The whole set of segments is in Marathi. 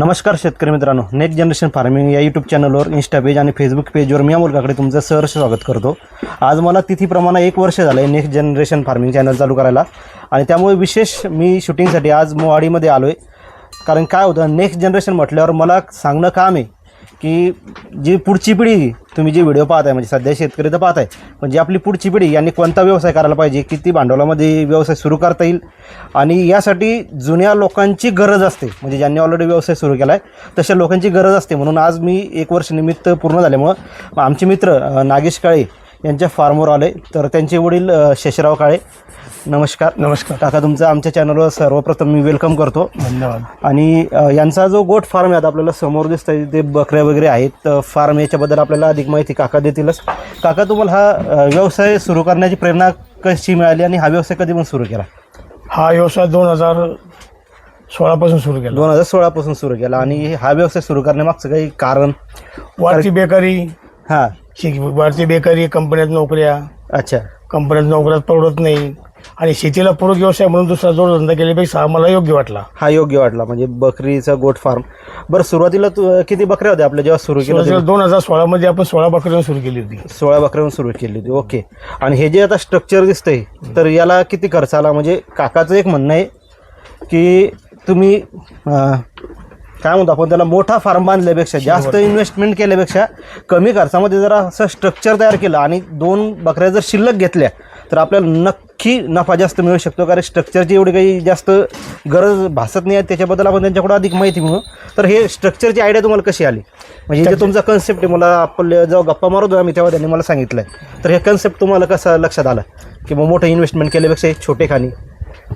नमस्कार शेतकरी मित्रांनो नेक्स्ट जनरेशन फार्मिंग या यूट्यूब चॅनलवर इन्स्टा पेज आणि फेसबुक पेजवर मी अमोल तुमचं सहर्ष स्वागत करतो. आज मला तिथीप्रमाणे एक वर्ष झालं आहे नेक्स्ट जनरेशन फार्मिंग चॅनल चालू करायला. आणि त्यामुळे विशेष मी शूटिंगसाठी आज मोहाडीमध्ये आलो आहे कारण काय होतं नेक्स्ट जनरेशन म्हटल्यावर मला सांगणं काम आहे की जी पुढची पिढी तुम्ही जी व्हिडिओ पाहताय म्हणजे सध्या शेतकरी तर पाहताय पण जी आपली पुढची पिढी यांनी कोणता व्यवसाय करायला पाहिजे किती भांडवलामध्ये व्यवसाय सुरू करता येईल? आणि यासाठी जुन्या लोकांची गरज असते म्हणजे ज्यांनी ऑलरेडी व्यवसाय सुरू केला आहे तशा लोकांची गरज असते. म्हणून आज मी एक वर्ष निमित्त पूर्ण झाल्यामुळं आमचे मित्र नागेश काळे यांच्या फार्मवर आले तर त्यांचे वडील शशराव शेषराव काळे नमस्कार. नमस्कार. काका तुमचं आमच्या चॅनलवर सर्वप्रथम मी वेलकम करतो. धन्यवाद. आणि अ, यांचा जो गोट फार्म आहे आता आपल्याला समोर दिसतंय ते बकऱ्या वगैरे आहेत. तर फार्म याच्याबद्दल आपल्याला अधिक माहिती काका देतीलच. काका तुम्हाला हा अ, व्यवसाय सुरू करण्याची प्रेरणा कशी मिळाली आणि हा व्यवसाय कधी पण सुरू केला? हा व्यवसाय दोन हजार सोळापासून सुरू केला. दोन हजार सोळापासून सुरू केला. आणि हा व्यवसाय सुरू करण्यामागचं काही कारण? वाढती बेकारी हां. शिक वाढती बेकारी कंपन्यात नोकऱ्या अच्छा. कंपन्यात नोकऱ्यात परवडत नाही. आणि शेतीला पूरक व्यवसाय म्हणून दुसरा जोडधंदा केल्यापेक्षा आम्हाला योग्य वाटला. हा योग्य वाटला. म्हणजे बकरीचा गोट फार्म. बरं सुरुवातीला तू किती बकऱ्या होत्या आपल्या जेव्हा सुरू केलं दोन हजार सोळामध्ये आपण सोळा बकऱ्यांना सुरू केली होती. सोळा बकऱ्यावरून सुरू केली होती. ओके. आणि हे जे आता स्ट्रक्चर दिसतंय तर याला किती खर्च आला? म्हणजे काकाचं एक म्हणणं आहे की तुम्ही अं, काय म्हणतो आपण त्याला मोठा फार्म बांधल्यापेक्षा जास्त इन्व्हेस्टमेंट केल्यापेक्षा कमी खर्चामध्ये जर असं स्ट्रक्चर तयार केलं आणि दोन बकऱ्या जर शिल्लक घेतल्या तर आपल्याला नक्की नफा जास्त मिळू शकतो कारण स्ट्रक्चरची एवढी काही जास्त गरज भासत नाही आहे त्याच्याबद्दल आपण त्यांच्याकडून अधिक माहिती मिळू. तर हे स्ट्रक्चरची आयडिया तुम्हाला कशी आली? म्हणजे जे तुमचा कन्सेप्ट आहे मला आपण जेव्हा गप्पा मारत होतो आम्ही तेव्हा त्यांनी मला सांगितलं तर हे कन्सेप्ट तुम्हाला कसं लक्षात आलं? की मग मोठं इन्व्हेस्टमेंट केल्यापेक्षा छोटे खाणी.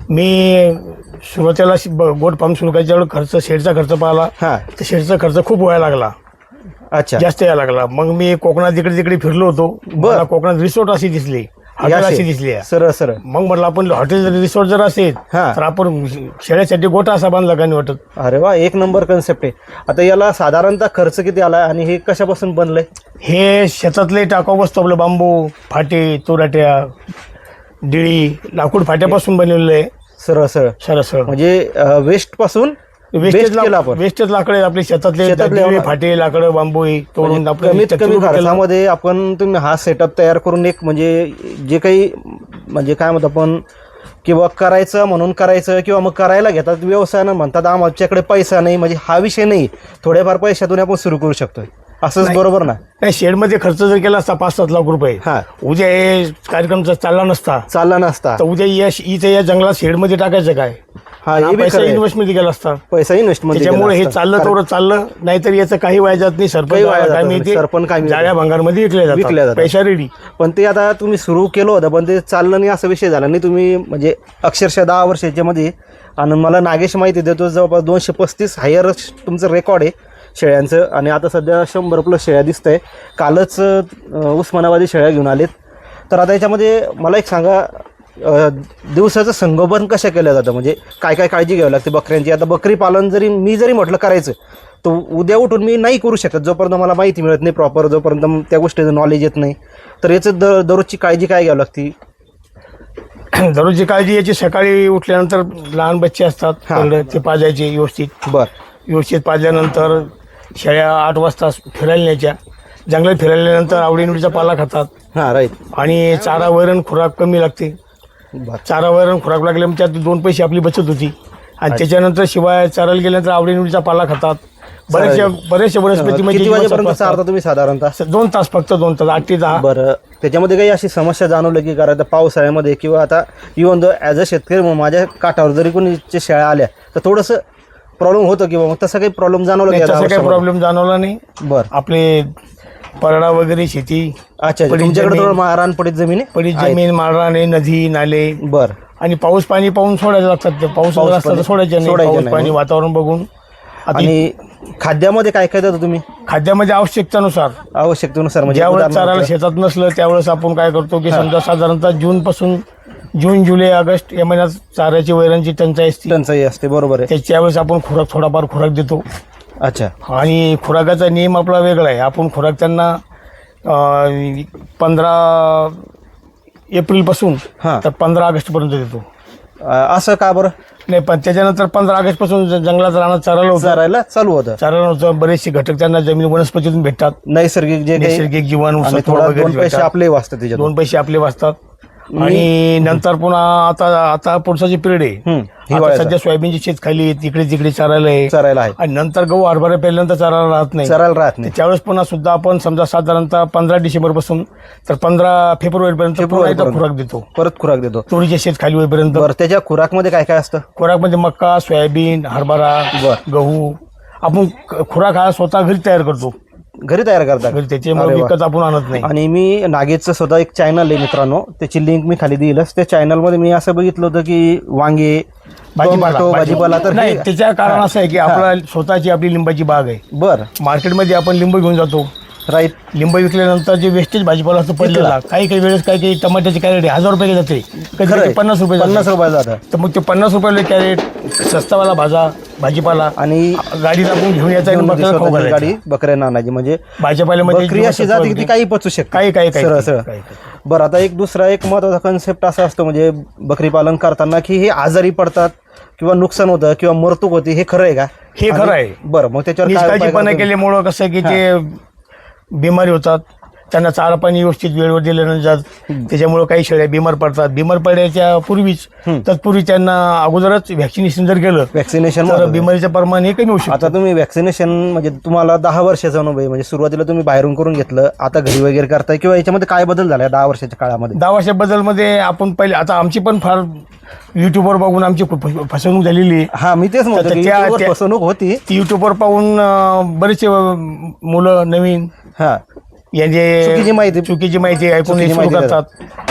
मी सुरुवातीला गोट फार्म सुरू करायच्या खर्च शेडचा खर्च पाहिला हां. तर शेडचा खर्च खूप व्हायला लागला. अच्छा. जास्त यायला लागला. मग मी कोकणात इकडे तिकडे फिरलो होतो. मला कोकणात रिसोर्ट अशी दिसली. हॉटेल अशी दिसली आहे. सरळ सरळ. मग म्हटलं आपण हॉटेल जर रिसॉर्ट जर असेल हा. तर आपण शेळ्यासाठी गोटा असा बांधला का नाही वाटत? अरे वा एक नंबर कन्सेप्ट आहे. आता याला साधारणतः खर्च किती आला आणि हे कशापासून बनलंय? हे शेतातले टाकाऊ वस्तू आपलं बांबू फाटे तुराट्या डिळी लाकूड फाट्यापासून बनवलेलं आहे. सरळ सरळ. सरळ सरळ. म्हणजे वेस्टपासून वेस्टेज केलं आपण. वेस्टेज लाकडे आपले शेतातले शेतातले डिळी, आपण- फाटे लाकडं बांबू हे तोडून आपलं कमीत कमी केलं. खर्चामध्ये आपण तुम्ही हा सेटअप तयार करून एक म्हणजे जे काही म्हणजे काय म्हणतो आपण किंवा करायचं म्हणून करायचं किंवा मग करायला घेतात व्यवसायानं म्हणतात आमच्याकडे पैसा नाही म्हणजे हा विषय नाही. थोड्याफार पैशातून आपण सुरू करू शकतोय. असंच बरोबर ना? नाही शेडमध्ये खर्च जर केला असता पाच सात लाख रुपये. हा. उद्या हे कार्यक्रम जर चालला नसता चालला नसता. तर उद्या या इथे या जंगलात शेडमध्ये टाकायचं काय? हा हे बी पैसा खरं आहे. इन्व्हेस्टमेंट केला असता. पैसा इन्व्हेस्टमेंट त्याच्यामुळे हे चाललं तेवढं चाललं नाहीतर याचं काही व्हायला जात नाही सरपंच काही व्हायला जात कामी नाही. सरपंच कामी जाळ्या भांगारमध्ये विकले विकल्या जातात. जातात. पैसा रेडी पण ते आता तुम्ही सुरू केलं होतं पण ते चाललं नाही असा विषय झाला नाही. तुम्ही म्हणजे अक्षरशः दहा वर्षाच्या मध्ये आणि मला नागेश माहिती देतो जवळपास दोनशे पस्तीस हायर तुमचं रेकॉर्ड आहे शेळ्यांचं. आणि आता सध्या शंभर प्लस शेळ्या दिसत आहे कालच अं, उस्मानाबादी शेळ्या घेऊन आलेत. तर आता याच्यामध्ये मला एक सांगा दिवसाचं संगोपन कशा केलं जातं? म्हणजे काय काय काळजी घ्यावी लागते बकऱ्यांची? आता बकरी पालन जरी मी जरी म्हटलं करायचं तर उद्या उठून मी नाही करू शकत. जोपर्यंत मला माहिती मिळत नाही प्रॉपर जोपर्यंत त्या गोष्टीचं नॉलेज येत नाही. तर याचं द दररोजची काळजी काय घ्यावी लागते? दररोजची काळजी याची सकाळी उठल्यानंतर लहान बच्चे असतात ते पाजायचे व्यवस्थित. बर. व्यवस्थित पाजल्यानंतर शेळ्या आठ वाजता फिरायला न्यायच्या. जंगलात फिरायल्यानंतर आवडीनिवडीचा पाला खातात. हां राईट आणि चारा वैरण खुराक कमी लागते. चारा वैरण खुराक लागल्या मग त्यात दोन पैसे आपली बचत होती. आणि त्याच्यानंतर शिवाय चारायला गेल्यानंतर आवडीनिवडीचा पाला खातात. बऱ्याचशा बऱ्याचशा वनस्पती म्हणजे वाजेपर्यंत चारता तुम्ही साधारणतः. दोन तास फक्त दोन तास आठ ते दहा. बरं. त्याच्यामध्ये काही अशी समस्या जाणवलं की कारण आता पावसाळ्यामध्ये किंवा आता इवन दो ॲज अ शेतकरी म्हणून माझ्या काठावर जरी कोणीच्या शेळ्या आल्या तर थोडंसं प्रॉब्लेम होतं किंवा मग तसं काही प्रॉब्लेम जाणवलं काही? प्रॉब्लेम जाणवला नाही. बरं. आपले परडा वगैरे शेती. अच्छा अच्छा. पडीत तुमच्याकडे जमीन- थोडं मा- रानपडीत जमीन आहे? पडीत जमीन माळराने नदी नाले. बरं. आणि पाऊस पाणी पाहून सोडायला लागतात ते. पाऊस पाऊस तर पाणी- सोडायचे नाही. सोडायचे पाऊस नाही. पाणी वातावरण बघून. आता आणि खाद्यामध्ये काय काय देतो तुम्ही? खाद्यामध्ये आवश्यकतेनुसार. आवश्यकतेनुसार म्हणजे ज्यावेळेस उदाहरणार्थ- चारायला शेतात नसलं त्यावेळेस आपण काय करतो की समजा साधारणतः जून पासून जून जुलै ऑगस्ट या महिन्यात चाऱ्याची वैरांची टंचाई असते. टंचाई असते बरोबर आहे. त्याच्या वेळेस आपण खुराक थोडाफार खुराक देतो. अच्छा. आणि खुराकाचा नियम आपला वेगळा आहे. आपण खुराक त्यांना पंधरा एप्रिलपासून हां. तर पंधरा ऑगस्टपर्यंत देतो. अं, असं का बरं? नाही पण त्याच्यानंतर पंधरा ऑगस्टपासून जंगलात राहणं चारायला होतं. चरायला चालू होतं. चारायला होतं. बरेचसे घटक त्यांना जमीन वनस्पतीतून भेटतात. नैसर्गिक जे काही नैसर्गिक जीवन आणि सत्व थोडा वगैरे दोन पैसे भेटतात. आपले वाचतात त्याच्यात दोन पैसे आपले वाचतात. आणि नंतर पुन्हा आता आता पुढचा जे पिरियड आहे आता. सध्या सोयाबीनची शेत खाली तिकडे तिकडे चारायला आहे. चरायला आहे. आणि नंतर गहू हरभरा पेरल्यानंतर चारायला राहत नाही. चरायला राहत नाही. त्यावेळेस पुन्हा सुद्धा आपण समजा साधारणतः पंधरा डिसेंबरपासून तर पंधरा फेब्रुवारी पर्यंत. खुराक देतो. परत खुराक देतो. तुरीच्या शेत खाली होईपर्यंत. त्याच्या खुराकमध्ये काय काय असतं? खुराकमध्ये मक्का सोयाबीन हरभरा. गहू. आपण खुराक हा स्वतः घरी तयार करतो. घरी तयार करतात. त्याच्यामुळे अरे वा. विकत आपण आणत नाही. आणि मी नागेशचं स्वतः एक चॅनल आहे मित्रांनो. त्याची लिंक मी खाली देईलच त्या चॅनलमध्ये मी असं बघितलं होतं की वांगे टोमॅटो भाजीपाला. तर नाही हे- त्याच्या कारण असं आहे की आपला स्वतःची आपली लिंबाची बाग आहे. बर. मार्केटमध्ये आपण लिंब घेऊन जातो. राईट लिंब विकल्यानंतर जे वेस्टेज भाजीपाला असतो पडलेला काही काही वेळेस काही काही टमाट्याची कॅरेट हजार रुपये जाते कधी. पन्नास रुपये पन्नास. रुपये जातं तर मग ते पन्नास रुपयाला कॅरेट सस्तावाला भाजा भाजीपाला आणि गाडीत आपण घेऊन यायचा. गाडी बकऱ्यांना आणायची म्हणजे भाजीपाल्यामध्ये अशी जाते की ती काही पचू शकते काही काही सरळ सरळ. बरं आता एक दुसरा एक महत्त्वाचा कन्सेप्ट असा असतो म्हणजे बकरी पालन करताना की हे आजारी पडतात किंवा नुकसान होतं किंवा मरतूक होती हे खरं आहे का हे खरं आहे. बरं मग त्याच्यावर? केल्यामुळं कसं की ते बिमारी होतात. त्यांना चारा पाणी व्यवस्थित वेळेवर दिलं नाही जात. त्याच्यामुळे काही शेळ्या बिमार पडतात. बिमार पडण्याच्या पूर्वीच तत्पूर्वी त्यांना अगोदरच व्हॅक्सिनेशन जर केलं वॅक्सिनेशन तर बिमारीचं प्रमाण हे कमी होऊ शकतं. आता तुम्ही वॅक्सिनेशन म्हणजे तुम्हाला दहा वर्षाचा अनुभव आहे. म्हणजे सुरुवातीला तुम्ही बाहेरून करून घेतलं आता घरी वगैरे करताय किंवा याच्यामध्ये काय बदल झाला दहा वर्षाच्या काळामध्ये? दहा वर्षाबद्दलमध्ये आपण पहिले आता आमची पण फार युट्यूबवर बघून आमची खूप फसवणूक झालेली आहे. हा मी तेच म्हणतो तर की त्या- YouTubeवर त्या- फसवणूक होती. ती युट्यूबवर पाहून अं, बरेचसे अं, मुलं नवीन हा. यांचे चुकीची माहिती- चुकीची माहिती ऐकून चुकीची सुरू माहिती करतात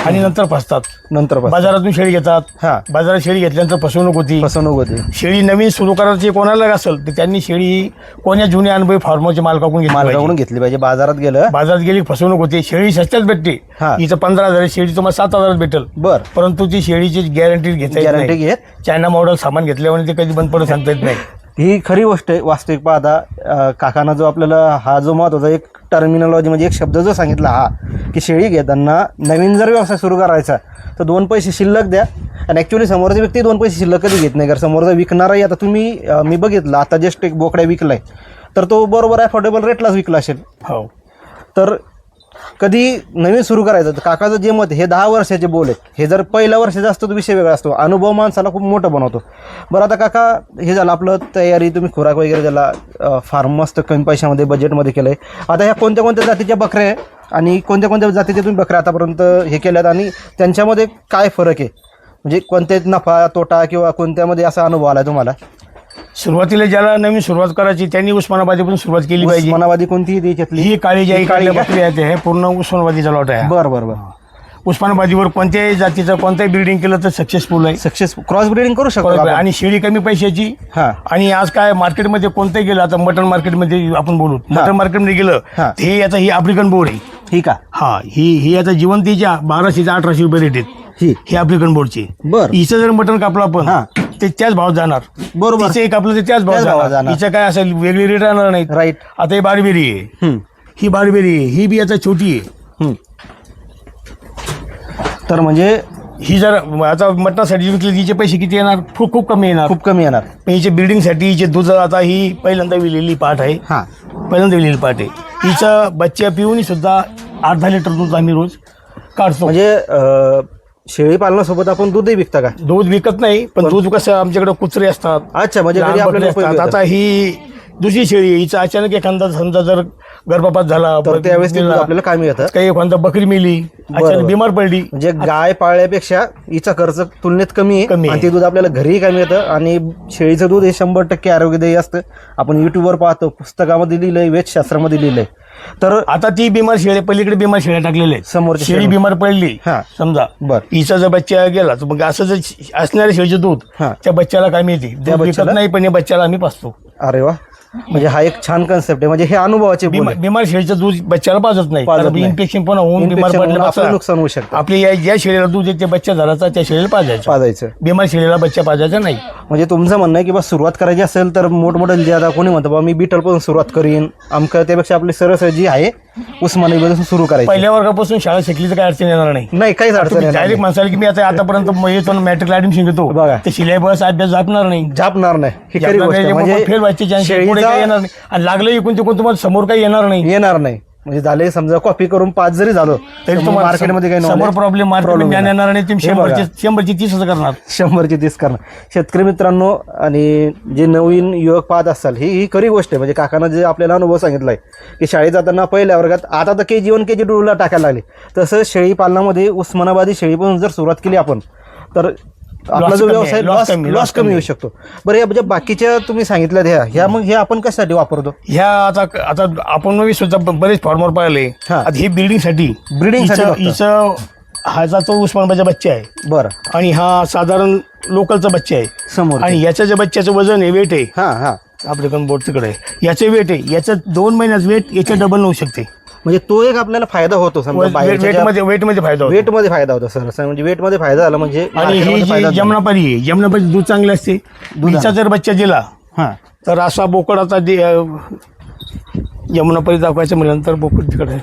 आणि नंतर फसतात. नंतर फस- बाजारातून शेळी घेतात. हा. बाजारात शेळी घेतल्यानंतर फसवणूक होती. फसवणूक होती. शेळी नवीन सुरू करायची कोणाला असेल तर त्यांनी शेळी कोण्या जुन्या अनुभवी फार्मरच्या मालकाकडून घेतली मालकाकडून. घेतली पाहिजे. बाजारात गेलं. बाजारात गेली फसवणूक होती. शेळी सस्त्यात भेटते हा. इथं पंधरा हजार आहे, शेळी तुम्हाला सात हजारात भेटेल. बर. परंतु ती शेळीची गॅरंटी घेता येत गॅरंटी नाही. घेत? चायना मॉडेल सामान घेतल्यामुळे ते कधी बंद पडून सांगता येत नाही. ही खरी गोष्ट आहे वास्तविक पाहता काकांना जो आपल्याला हा जो महत्त्वाचा एक टर्मिनॉलॉजी म्हणजे एक शब्द जो सांगितला हा की शेळी घेताना नवीन जर व्यवसाय सुरू करायचा तर दोन पैसे शिल्लक द्या. आणि ॲक्च्युली समोरचा व्यक्ती दोन पैसे शिल्लक कधी घेत नाही कारण समोरचा विकणाराही आता तुम्ही मी बघितलं आता जस्ट एक बोकड्या विकलाय तर तो बरोबर अफोर्डेबल रेटलाच विकला असेल. हो. तर कधी नवीन सुरू करायचं तर काकाचं जे मत हे दहा वर्षाचे बोल आहेत. हे जर पहिल्या वर्षाचा असतो तर विषय वेगळा असतो. अनुभव माणसाला खूप मोठं बनवतो. बरं आता काका हे झालं आपलं तयारी तुम्ही खुराक वगैरे झाला फार मस्त कमी पैशामध्ये बजेटमध्ये केलं आहे आता ह्या कोणत्या कोणत्या जातीच्या बकऱ्या आहे आणि कोणत्या कोणत्या जातीच्या तुम्ही बकऱ्या आतापर्यंत हे केल्यात आणि त्यांच्यामध्ये काय फरक आहे? म्हणजे कोणत्यात नफा तोटा किंवा कोणत्यामध्ये असा अनुभव आला तुम्हाला? सुरुवातीला ज्याला नवीन सुरुवात करायची त्यांनी उस्मानाबादीपासून सुरुवात केली पाहिजे. उस्मानाबादी कोणती आहे त्याच्यातली ही काळी जी काळी बकरी आहे ते हे पूर्ण उस्मानाबादीचा लॉट आहे. बरं बरं बरं. उस्मानाबादीवर कोणत्याही जातीचं कोणत्याही बिल्डिंग केलं तर सक्सेसफुल आहे. सक्सेस क्रॉस ब्रिडिंग करू शकतो आपण? आणि शेळी कमी पैशाची. हां. आणि आज काय मार्केटमध्ये कोणतंही गेलं आता मटन मार्केटमध्ये आपण बोलू. मटन मार्केटमध्ये गेलं हा. तर हे आता ही आफ्रिकन बोर्ड आहे. ठीक आहे हा. ही ही आता जिवंतीच्या बाराशे ते अठराशे रुपये रेट आहेत. ही. ही आफ्रिकन बोर्डची बर. हिचं जर मटन कापलं आपण हा. ते त्याच भावात जाणार. बरोबर. तिचं एक आपलं ते त्याच भावात त्याच भावात जाणार. जाणार. हिचं काय असेल वेगळी रेट राहणार नाही. राईट आता ही बारबेरी आहे. हम्म, ही बारबेरी आहे. ही बी आता छोटी आहे. हम्म. तर म्हणजे ही जर आता मटणासाठी विकली तिचे पैसे किती येणार? खूप खूप कमी येणार. खूप कमी येणार. पण हिचे बिल्डिंगसाठी हिचे दूध आता ही पहिल्यांदा विलेली पाठ आहे. हा. पहिल्यांदा विलेली पाठ आहे. हिचं बच्च्या पिऊन सुद्धा आठ दहा लिटर दूध आम्ही रोज काढतो. म्हणजे अं, शेळी पालनासोबत आपण दूधही विकता का दूध विकत नाही पण दूध कसं आमच्याकडे कुत्रे असतात अच्छा म्हणजे घरी आपल्याला. उपयोग आता येतात. ही दुसरी शेळी. हिचा अचानक एखादा समजा जर गर्भपात झाला तर त्यावेळेस ते दूध दिला, आपल्याला कामी येतं. काही एखादा बकरी मिली बरोबर. अचानक बिमार पडली. म्हणजे गाय पाळल्यापेक्षा हिचा खर्च तुलनेत कमी आहे. कमी आहे. आणि ते दूध आपल्याला घरीही कमी येतं. आणि शेळीचं दूध हे शंभर टक्के आरोग्यदायी असतं. आपण युट्यूबवर पाहतो पुस्तकामध्ये लिहिलंय वेदशास्त्रामध्ये लिहिलंय. तर आता ती बिमार शेळी पलीकडे बिमार शेळ्या टाकलेल्या आहेत. समोरच्या शेळी शेळी- बिमार पडली. हा. समजा बर. हिचा जर बच्चा गेला तर मग असं जर असणारे शेळीचे दूध हा. त्या बच्च्याला काय मिळते दूध विकत बच्च्याला? नाही पण या बच्च्याला आम्ही पाचतो. अरे वा. म्हणजे हा एक छान कन्सेप्ट आहे. म्हणजे हे अनुभवाचे बिमार शेळीचं दूध बच्च्याला पाजत नाही. पाजत कारण नाही. इन्फेक्शन पण होऊन बिमार आपलं पडले नुकसान होऊ शकतं. आपली या ज्या शेळीला दूध येते बच्चा झाला त्या शेळीला पाजायचं. पाजायचं. बिमार शेळीला बच्चा पाजायचा नाही. म्हणजे तुमचं म्हणणं आहे की बा सुरुवात करायची असेल तर मोठमोठे जे आता कोणी म्हणतं बा मी बीटलपासून सुरुवात करीन. आमचं त्यापेक्षा आपली सरळ जी आहे उस्मानाबाद सुरू करायची. पहिल्या वर्गापासून शाळा शिकली तर काही अडचण येणार नाही. नाही काहीच अडचण येणार डायरेक्ट नाही. माणसाला की मी आता आतापर्यंत येतो मॅट्रिकला ऍडमिशन घेतो. बघा. ते सिलेबस अभ्यास जापणार नाही. झापणार नाही. ही खरी गोष्ट आहे. म्हणजे फेल व्हायची चान्स पुढे काही शेळीचा येणार नाही. आणि लागलं इकून तिकून तुम्हाला समोर काही येणार नाही. येणार नाही. म्हणजे झाले समजा कॉपी करून पाच जरी झालो तरी तुम्हाला मार्केटमध्ये काही समोर प्रॉब्लेम ज्ञान येणार तुम्ही हे बघा. शंभरची शंभरची तीस करणार. शंभरची तीस करणं शेतकरी मित्रांनो आणि जे नवीन युवक पाहत असाल ही ही खरी गोष्ट आहे. म्हणजे काकानं जे आपल्याला अनुभव सांगितलाय की शाळेत जाताना पहिल्या वर्गात आता तर के जी वन के जी टूला टाकायला लागले. तसं शेळी पालनामध्ये उस्मानाबादी शेळीपासून जर सुरुवात केली आपण तर आपला जो व्यवसाय लॉस कमी, लॉस कमी होऊ शकतो. बरं या म्हणजे बाकीच्या तुम्ही सांगितल्या ह्या ह्या मग हे आपण कशासाठी वापरतो? ह्या आता आता आपण मी सुद्धा बरेच फॉर्मर पाहिले. हा. आता हे ब्रिडिंगसाठी Breeding साठी हिचं- ह्याचा तो उस्मानाबादचा बच्चा आहे. बरं. आणि हा साधारण लोकलचा बच्चा आहे. समोर आणि याच्या ज्या बच्च्याचं वजन आहे वेट आहे. हां हां. आफ्रिकन बोर्ड तिकडे याचे वेट आहे. याचं दोन महिन्यात वेट याच्या डबल होऊ शकते. म्हणजे तो एक आपल्याला फायदा होतो समजा वेटमध्ये वेटमध्ये फायदा होतो वेटमध्ये फायदा होतो सर असं म्हणजे वेटमध्ये फायदा झाला म्हणजे आणि ही जी. जमनापारी आहे जमनापारी दूध चांगले असते हिचा जर बच्चा दिला हां तर असा बोकड आता दे- अं, जमुनापरी दाखवायचं म्हटल्यानंतर बोकड तिकडे आहे.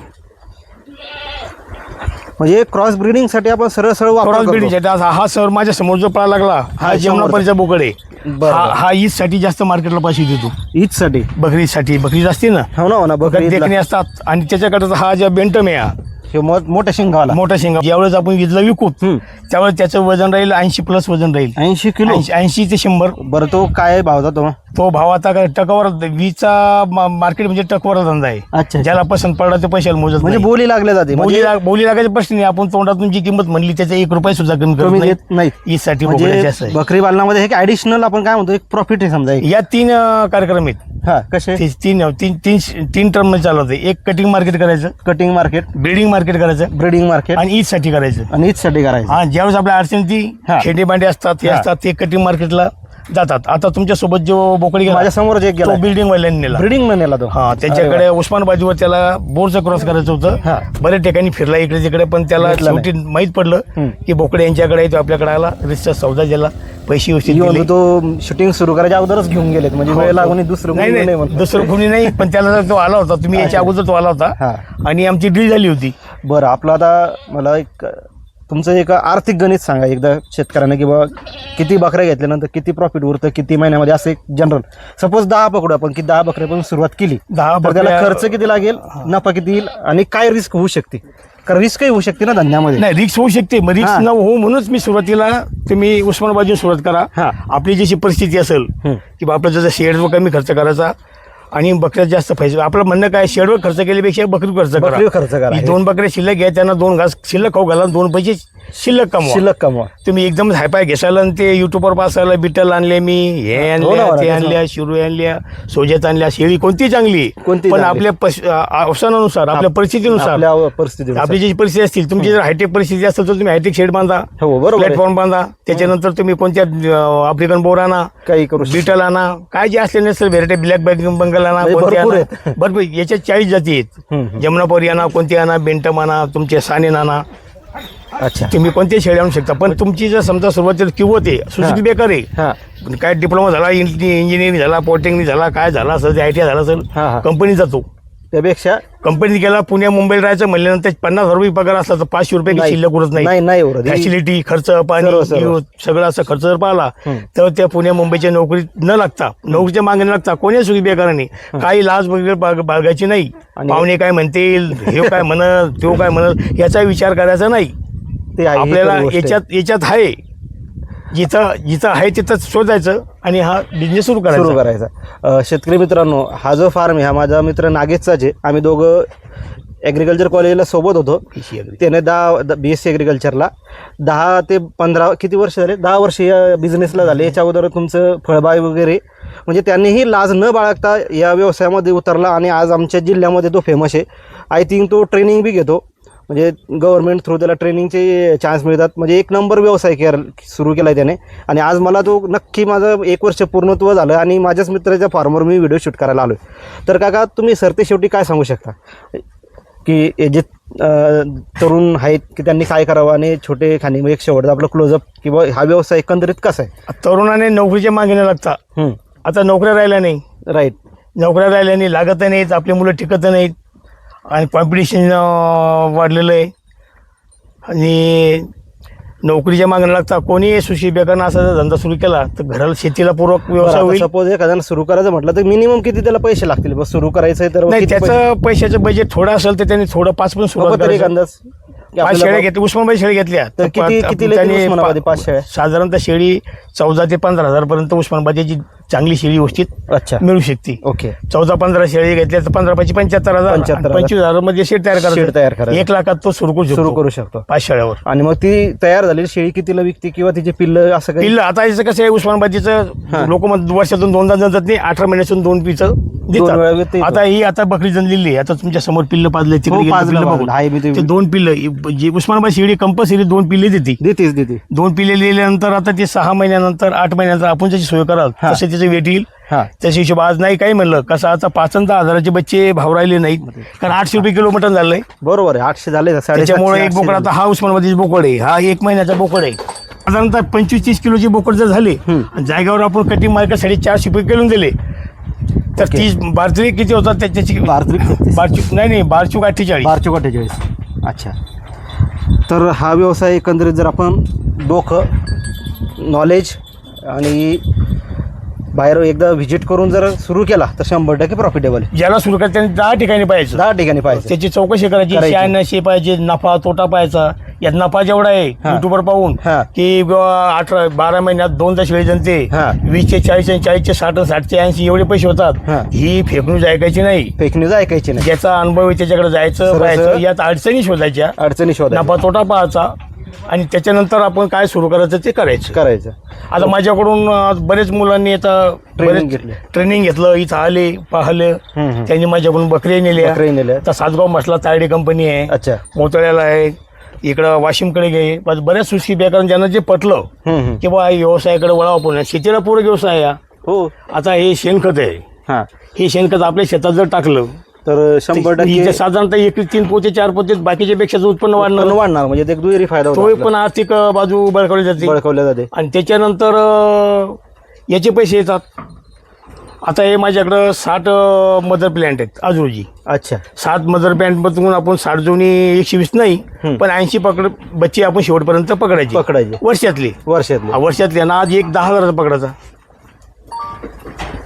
म्हणजे क्रॉस ब्रीडिंगसाठी आपण सरळ सरळ वापर क्रॉस करतो. ब्रिडिंग हा हा सर माझ्यासमोर जो पळा लागला हा हा जमुनापरीचा बोकड. आहे बरं, हा. हा ईदसाठी जास्त मार्केटला पैसे देतो. ईदसाठी बकरीसाठी बकरी असते ना? हो ना हो ना बकरी ईदला. देखणे असतात. आणि त्याच्याकडे हा ज्या बेंटम आहे हा, हे मो- मोठ्या शिंगावाला. मोठा शेंगा. ज्यावेळेस आपण ईदला विकू हम्म. त्यावेळेस त्याचं वजन राहील ऐंशी प्लस वजन राहील. ऐंशी किलो. ऐंशी ते शंभर. बरं तो काय भाव जातो मग? तो भाव आता काय टकावर वीजचा मा- मार्केट म्हणजे टकवर धंदा आहे. अच्छा ज्याला पसंत पडला ते पैशाला मोजत म्हणजे नाही. बोली लागल्या जाते. बोली म्हणजे लाग- बोली लागायचा प्रश्न नाही. आपण तोंडातून जी किंमत म्हणली त्याचा एक रुपये सुद्धा कमी कमी नाही. देत नाही. ईदसाठी बोकड्याचे म्हणजे असं. बकरी पालनामध्ये एक ऍडिशनल आपण काय म्हणतो एक प्रॉफिट आहे समजा एक. या तीन अं, कार्यक्रम आहेत. हा कसे? ते तीन तीन तीन तीन टर्ममध्ये चालवते एक कटिंग मार्केट करायचं. कटिंग मार्केट ब्रिडिंग मार्केट करायचं. ब्रीडिंग मार्केट आणि ईदसाठी करायचं. आणि ईदसाठी करायचं. हा ज्यावेळेस आपल्या अडचण ती हा. खेडे बांडे असतात हे हा. असतात ते कटिंग मार्केटला जातात. आता तुमच्यासोबत जो बोकडी गेला माझ्या एक तो गेला बिल्डिंग वाल्यांनी नेला. ब्रीडिंग न नेला तो. हा त्याच्याकडे उस्मानाबादीवर त्याला बोरचं क्रॉस करायचं हा. होतं बऱ्याच ठिकाणी फिरला इकडे तिकडे पण त्याला शेवटी माहीत पडलं. की बोकडे यांच्याकडे तो आपल्याकडे आला रिसचा सौदा झाला पैसे व्यवस्थित. तो शूटिंग सुरू करायच्या अगोदरच घेऊन गेलेत. म्हणजे वेळ लागून दुसरं नाही कोणी नाही म्हणतो. दुसरं कोणी नाही पण त्याला तो आला होता. तुम्ही याच्या अगोदर तो आला हा. होता आणि आमची डील झाली होती. बरं आपलं आता मला एक तुमचं एक आर्थिक गणित सांगा. एकदा शेतकऱ्यांना की बाबा किती बकऱ्या घेतल्यानंतर किती प्रॉफिट उरतं किती महिन्यामध्ये असं एक जनरल सपोज दहा पकडू आपण की दहा बकऱ्यापासून सुरुवात केली. दहा तर त्याला बकऱ्या- खर्च किती लागेल नफा किती येईल आणि काय रिस्क होऊ शकते? कारण रिस्कही होऊ शकते ना धंद्यामध्ये. नाही रिक्स होऊ शकते मग रिक्स हा. न होऊ म्हणूनच मी सुरुवातीला तुम्ही उस्मानाबादून सुरुवात करा. हा. आपली जशी परिस्थिती असेल. की बा आपलं जसं शेडवर कमी खर्च करायचा आणि बकऱ्यात जास्त पैसे आपलं म्हणणं काय शेडवर खर्च केल्यापेक्षा बकरी खर्च करा. बकरीवर खर्च करा. ही दोन बकऱ्या शिल्लक घ्या त्यांना दोन घास शिल्लक खाऊ घाला आणि दोन पैसे शिल्लक कमवा. शिल्लक कमवा. तुम्ही एकदम हायपाय घ्यायला आणि ते युट्यूबवर पासायला बिटल आणले मी हे हो आणल्या हो ना, ते. आणल्या शिरू आणल्या सोज्यात आणल्या शेळी कोणती चांगली? कोणती पण? आपल्या अवसरानुसार आपल्या परिस्थितीनुसार. परिस्थिती आपली जी परिस्थिती असतील तुमची जर हायटेक परिस्थिती असेल तर तुम्ही हायटेक शेड बांधा. हो. प्लॅटफॉर्म बांधा. त्याच्यानंतर तुम्ही कोणत्या आफ्रिकन बोर आणा काही करू बिटल आणा. काय जे असले नसेल व्हेरायटी ब्लॅक बॅग बंगल म्हणजे कोणती भरपूर आणा आहेत. भरपूर याच्यात चाळीस जाती आहेत. हम्म. जमुनापुरी आणा कोणती आणा बेंटम आणा तुमचे साने आणा अच्छा. तुम्ही कोणते शेळी आणू शकता. पण तुमची जर समजा सुरुवातीला किंवत आहे सुशिक्षित बेकार आहे. हा. पण काय डिप्लोमा झाला इंजिनिअरिंग झाला पॉलिटेक्निक झाला काय झाला असेल आय टी झाला असेल हा, हा. कंपनी जातो. त्यापेक्षा कंपनीत गेला पुण्या मुंबईला राहायचं म्हणल्यानंतर पन्नास हजार रुपये पगार असला तर पाचशे रुपये नाही. शिल्लक उरत नाही, नाही नाही उरत. फॅसिलिटी खर्च पाणी सर्व, सर्व. यूज, सगळं असं खर्च जर पाहिला. तर त्या पुण्या मुंबईच्या नोकरीत न लागता नोकरीच्या मागे न लागता कोणी सुखी बेकाराने काही लाज वगैरे बाग- बाळगायची नाही आणि- पाहुणे काय म्हणतील हे काय म्हणत तो काय म्हणत याचा विचार करायचा नाही ते आहे, ही आपल्याला खरी गोष्ट आहे. याच्यात याच्यात आहे जिथं जिथं आहे तिथं शोधायचं आणि हा बिझनेस सुरू सुरू करायचा. करायचा अ, शेतकरी मित्रांनो हा जो फार्म आहे हा माझा मित्र नागेशचाच आहे. आम्ही दोघं ॲग्रिकल्चर कॉलेजला सोबत होतो. BSc. त्याने दहा बी एस सी ॲग्रिकल्चरला दहा ते पंधरा किती वर्ष झाले? दहा वर्ष या बिझनेसला झाले. याच्या अगोदर तुमचं फळबाग वगैरे म्हणजे त्यांनीही लाज न बाळगता या व्यवसायामध्ये उतरला आणि आज आमच्या जिल्ह्यामध्ये तो फेमस आहे. आय थिंक तो ट्रेनिंग बी घेतो. म्हणजे गव्हर्नमेंट थ्रू त्याला ट्रेनिंगचे चान्स मिळतात. म्हणजे एक नंबर व्यवसाय केर सुरू केला आहे त्याने. आणि आज मला तो नक्की माझं एक वर्ष पूर्णत्व झालं आणि माझ्याच मित्राच्या फार्मवर मी व्हिडिओ शूट करायला आलो तर काका तुम्ही सरते शेवटी काय सांगू शकता? की जे तरुण आहेत की त्यांनी काय करावं आणि छोटे खाणे म्हणजे एक शेवटचा आपलं क्लोजअप किंवा हा व्यवसाय एकंदरीत कसा आहे? तरुणाने नोकरीच्या मागे न लागता आता नोकऱ्या राहिल्या नाही. राईट नोकऱ्या राहिल्याने लागत नाहीत आपली मुलं टिकत नाहीत. आणि कॉम्पिटिशन वाढलेलं आहे. आणि नोकरीच्या मागण्या लागता कोणी सुशी बेकानं असा जर धंदा सुरू केला तर घराला शेतीला पूरक व्यवसाय होईल. सपोज एखाद्यानं सुरू करायचं म्हटलं तर मिनिमम किती त्याला पैसे लागतील? बस सुरू करायचं आहे तर नाही किती पैसे- त्याचं पैशाचं बजेट थोडं असेल तर त्यांनी थोडं पाच पण सुरुवात बाबा तरी एक. अंदाज की पाच आपल्याला शेळ्या घेतल्या उस्मानाबाई शेळी घेतल्या. तर किती पा- किती त्यांनी उस्मानाबादी? पा- पाच शेळ्या? साधारणतः शेळी चौदा ते पंधरा हजार पर्यंत उस्मानाबादची चांगली शेळी व्यवस्थित अच्छा मिळू शकते ओके चौदा पंधरा शेळी घेतल्या तर पंधरा पाचशे पंच्याहत्तर हजार 75,000. आणि पंचवीस हजारमध्ये शेड तयार शेड करायचं तयार करायचं. एक लाखात तो सुरू करू शकतो सुरू करू शकतो पाच शेळ्यावर आणि मग ती तयार झालेली शेळी कितीला विकते किंवा तिची पिल्ल असं पिल्ल आता याचं कसं आहे. उस्मानाबादीचं लोक वर्षातून दोनदा जातात नाही अठरा महिन्यातून दोन पिचं. आता ही आता बकरी जनलेली आहे आता तुमच्यासमोर पिल्ल पाजले तिकडे हो, गेले पाजलं, पिल्लं पाजलं. बघून. आहे, मी ते- ते दोन पिल्ल जी उस्मानाबाद शेळी कंपल्सरी दोन पिल्ले देते देते दोन पिल्ले दिल्यानंतर आता ते सहा महिन्यानंतर आठ महिन्यानंतर आपण त्याची सोय कराल. तसे त्याचे वेट येईल. हा. त्याच्या हिशोब आज नाही काही म्हणलं. कसं आता पाच दहा हजाराचे बच्चे भाव राहिले नाहीत. कारण आठशे रुपये किलो मटन झालंय बरोबर आहे आठशे झाले त्याच्यामुळे एक बोकड आता हा उस्मानाबादीची बोकड आहे. हा एक महिन्याचा बोकड आहे. साधारणतः पंचवीस तीस किलोचे बोकड जर झाले जागेवर आपण कटिंग मार्केटसाठी चारशे रुपये किलो दिले तर. तीस बारचरी किती होतात त्याच्याची. बारचूक नाही नाही बारचूक अठ्ठेचाळीस. बारशे अठ्ठेचाळीस. अच्छा. तर हा व्यवसाय एकंदरीत जर आपण डोकं नॉलेज आणि बाहेर एकदा व्हिजिट करून जर सुरू केला तर शंभर टक्के प्रॉफिटेबल आहे ज्याला सुरू करायचं त्यांनी दहा ठिकाणी पाहायचं दहा ठिकाणी पाहिजे त्याची चौकशी करायची करायची. शहाण्णशे पाहिजे नफा तोटा पाहायचा यात नफा जेवढा आहे हा. युट्यूबवर पाहून हा. की अठरा बारा महिन्यात दोनदा शेळी जनते हा. वीसचे चाळीसचे चाळीसचे साठ साठचे ऐंशी एवढे पैसे होतात हा. ही फेक न्यूज ऐकायची नाही फेक न्यूज ऐकायची नाही ज्याचा अनुभव आहे त्याच्याकडे जायचं सरळ- पाहायचं सरळ. यात अडचणी शोधायच्या अडचणी शोधा नफा तोटा पाहायचा आणि त्याच्यानंतर आपण काय सुरू करायचं ते करायचं. करायचं. आता माझ्याकडून बरेच मुलांनी आता Training घेतलं. ट्रेनिंग घेतलं इथं आले पाहिलं. हम्म, हम्म. त्यांनी माझ्याकडून बकरी नेल्या. बकरी नेल्या. आता सातगाव मसला तायडे कंपनी आहे. अच्छा. मोतळ्याला आहे. इकडं वाशिमकडे गे बस बऱ्याच सुशी बेकार ज्यांना जे पटलं हम्म, हम्म. की बा व्यवसायाकडे वळावं आपण शेतीला पूरक व्यवसाय आहे. हा. हो. आता हे शेणखत आहे. हां. हे शेणखत आपल्या शेतात जर टाकलं तर शंभर टक्के साधारणतः एक तीन पोते चार पोते बाकीच्या पेक्षा उत्पन्न उत्पन्न वाढणार वाढणार म्हणजे ते एक दुहेरी फायदा तो पण आर्थिक बाजू बळकवली जाते. बळकवल्या जाते. आणि त्याच्यानंतर अं, याचे पैसे येतात. आता हे माझ्याकडं साठ मदर प्लॅन्ट आहेत आजूजी अच्छा. सात मदर प्लॅन्ट मधून आपण साठ जुनी एकशे वीस नाही. पण ऐंशी पकड बच्चे आपण शेवटपर्यंत पकडायची. पकडायचे. वर्षातली. वर्षातले. हा, वर्षातली. आणि आज एक दहा हजाराचा पकडायचा.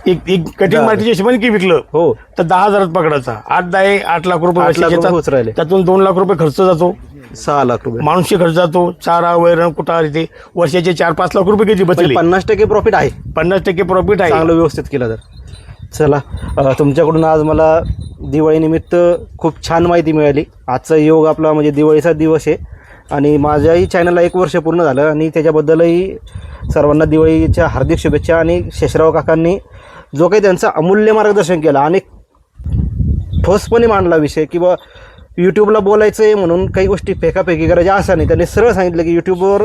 एक एक कटिंग. मार्केटच्या हिशोबाने की विकलं. हो. तर दहा हजारात पकडायचा. आठ दहा आठ लाख रुपये आठ लाख रुपये. होत राहिले. त्यातून दोन लाख रुपये खर्च जातो. सहा लाख रुपये. माणूसचे खर्च जातो. चारा वैरण कुठा येते वर्षाचे चार पाच लाख रुपये किती म्हणजे बचले पन्नास टक्के प्रॉफिट आहे. पन्नास टक्के प्रॉफिट आहे. चांगलं व्यवस्थित केलं तर. चला अ, तुमच्याकडून आज मला दिवाळीनिमित्त खूप छान माहिती मिळाली. आजचा योग आपला म्हणजे दिवाळीचा दिवस आहे. आणि माझ्याही चॅनलला एक वर्ष पूर्ण झालं आणि त्याच्याबद्दलही सर्वांना दिवाळीच्या हार्दिक शुभेच्छा आणि शेषराव काकांनी जो काही त्यांचं अमूल्य मार्गदर्शन केलं आणि ठोसपणे मांडला विषय किंवा यूट्यूबला बोलायचं आहे म्हणून काही गोष्टी फेकाफेकी करायच्या असं नाही. त्यांनी सरळ सांगितलं की यूट्यूबवर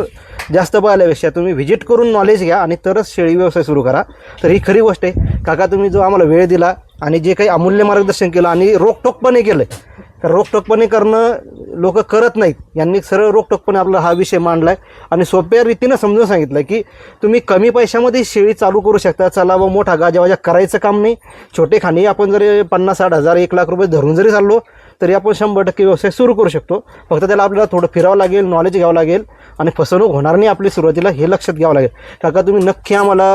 जास्त पाहिल्यापेक्षा तुम्ही व्हिजिट करून नॉलेज घ्या आणि तरच शेळी व्यवसाय सुरू करा. तर ही खरी गोष्ट आहे. काका तुम्ही जो आम्हाला वेळ दिला आणि जे काही अमूल्य मार्गदर्शन केलं आणि रोकटोकपणे केलं आहे कारण रोखटोकपणे करणं लोक करत नाहीत. यांनी सरळ रोखटोकपणे आपला हा विषय मांडला आहे आणि सोप्या रीतीनं समजून सांगितलं की तुम्ही कमी पैशामध्ये शेळी चालू करू शकता. चला व मोठा गाजावाजा करायचं काम नाही. छोटे खाणी आपण जरी पन्नास साठ हजार एक लाख रुपये धरून जरी चाललो तरी आपण शंभर टक्के व्यवसाय सुरू करू शकतो. फक्त त्याला आपल्याला थोडं फिरावं लागेल नॉलेज घ्यावं लागेल आणि फसवणूक होणार नाही आपली सुरुवातीला हे लक्षात घ्यावं लागेल. काका तुम्ही नक्की आम्हाला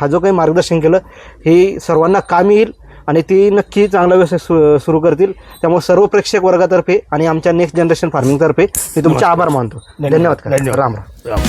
हा जो काही मार्गदर्शन केलं हे सर्वांना काम येईल. आणि ती नक्की चांगला व्यवसाय सु सुरू करतील. त्यामुळे सर्व प्रेक्षक वर्गातर्फे आणि आमच्या नेक्स्ट जनरेशन फार्मिंगतर्फे मी तुमचे आभार मानतो. धन्यवाद. राम राम.